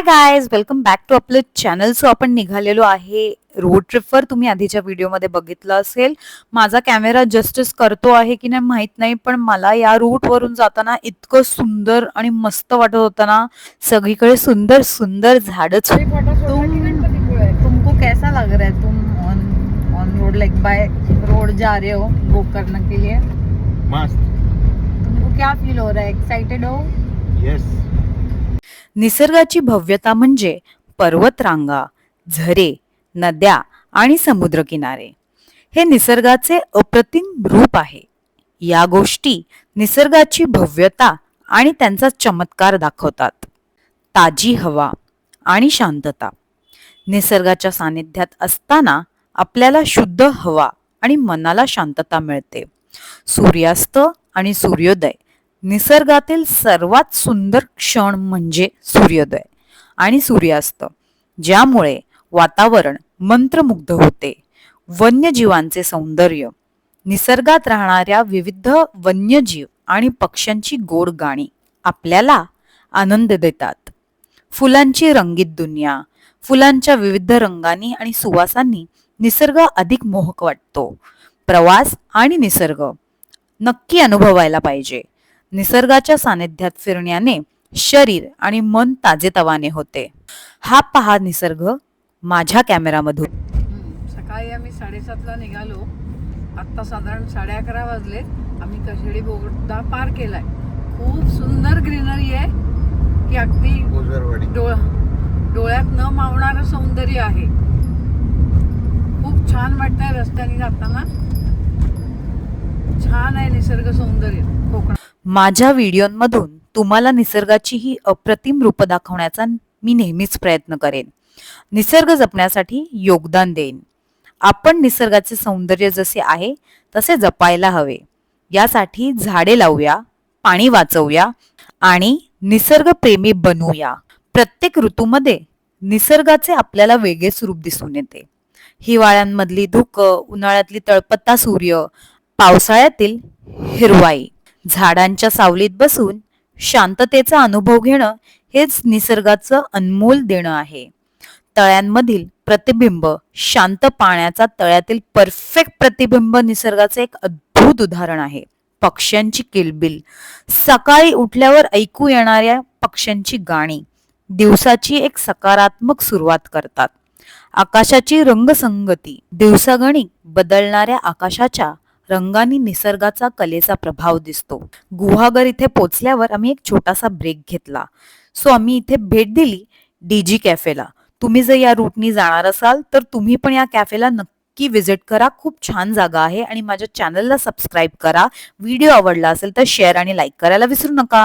Guys welcome back to आपलं channel so आपण निघालेलो आहे रोड ट्रिपवर तुम्ही आधीच्या व्हिडिओमध्ये बघितलं असेल. माझा कॅमेरा जस्टिस करतो आहे की नाही माहीत नाही पण मला या रूट वरून जाताना इतकं सुंदर आणि मस्त वाटत होतं ना. सगळीकडे सुंदर सुंदर झाडच तुमको कैसा लग रहा है? तुम on on road like by road जा रहे हो गोकर्ण के लिए? मस्त. तुमको क्या फील हो रहा है? एक्साइटेड हो? येस निसर्गाची भव्यता म्हणजे पर्वतरांगा झरे नद्या आणि समुद्रकिनारे. हे निसर्गाचे अप्रतिम रूप आहे. या गोष्टी निसर्गाची भव्यता आणि त्यांचा चमत्कार दाखवतात. ताजी हवा आणि शांतता. निसर्गाच्या सानिध्यात असताना आपल्याला शुद्ध हवा आणि मनाला शांतता मिळते. सूर्यास्त आणि सूर्योदय निसर्गातील सर्वात सुंदर क्षण म्हणजे सूर्योदय आणि सूर्यास्त ज्यामुळे वातावरण मंत्रमुग्ध होते. वन्यजीवांचे सौंदर्य निसर्गात राहणाऱ्या विविध वन्यजीव आणि पक्ष्यांची गोड गाणी आपल्याला आनंद देतात. फुलांची रंगीत दुनिया फुलांच्या विविध रंगांनी आणि सुवासांनी निसर्ग अधिक मोहक वाटतो. प्रवास आणि निसर्ग नक्की अनुभवायला पाहिजे. निसर्गाच्या सानिध्यात फिरण्याने शरीर आणि मन ताजेतवाने होते. हा पहा निसर्ग माझ्या कॅमेरामधून. सकाळी आम्ही साडेसातला निघालो. आत्ता साधारण साडे अकरा वाजले आम्ही कशेडी बोगदा पार केलाय. खूप सुंदर ग्रीनरी आहे की अगदी डोळ डोळ्यात न मावणारं सौंदर्य आहे. खूप छान वाटतंय रस्त्याने जाताना. छान आहे निसर्ग सौंदर्य. कोकणात. माझ्या व्हिडिओंमधून तुम्हाला निसर्गाची ही अप्रतिम रूप दाखवण्याचा मी नेहमीच प्रयत्न करेन. निसर्ग जपण्यासाठी योगदान देईन. आपण निसर्गाचे सौंदर्य जसे आहे तसे जपायला हवे. यासाठी झाडे लावूया पाणी वाचवूया आणि निसर्गप्रेमी बनवूया प्रत्येक ऋतूमध्ये निसर्गाचे आपल्याला वेगळे स्वरूप दिसून येते. हिवाळ्यांमधली धुकं उन्हाळ्यातली तळपत्ता सूर्य पावसाळ्यातील हिरवाई झाडांच्या सावलीत बसून शांततेचा अनुभव घेणं हेच निसर्गाचं अनमोल देणं आहे. तळ्यांमधील प्रतिबिंब शांत पाण्याचा तळ्यातील परफेक्ट प्रतिबिंब निसर्गाचे एक अद्भुत उदाहरण आहे. पक्ष्यांची किलबिल. सकाळी उठल्यावर ऐकू येणाऱ्या पक्ष्यांची गाणी दिवसाची एक सकारात्मक सुरुवात करतात. आकाशाची रंगसंगती दिवसागणिक बदलणाऱ्या आकाशाच्या रंगांनी निसर्गाचा कलेचा प्रभाव दिसतो. गुहागर इथे पोचल्यावर आम्ही एक छोटासा ब्रेक घेतला. सो आम्ही इथे भेट दिली डीजी कॅफेला तुम्ही जर या रूटनी जाणार असाल तर तुम्ही पण या कॅफेला नक्की व्हिजिट करा. खूप छान जागा आहे आणि माझ्या चॅनलला सबस्क्राईब करा. व्हिडिओ आवडला असेल तर शेअर आणि लाईक करायला विसरू नका.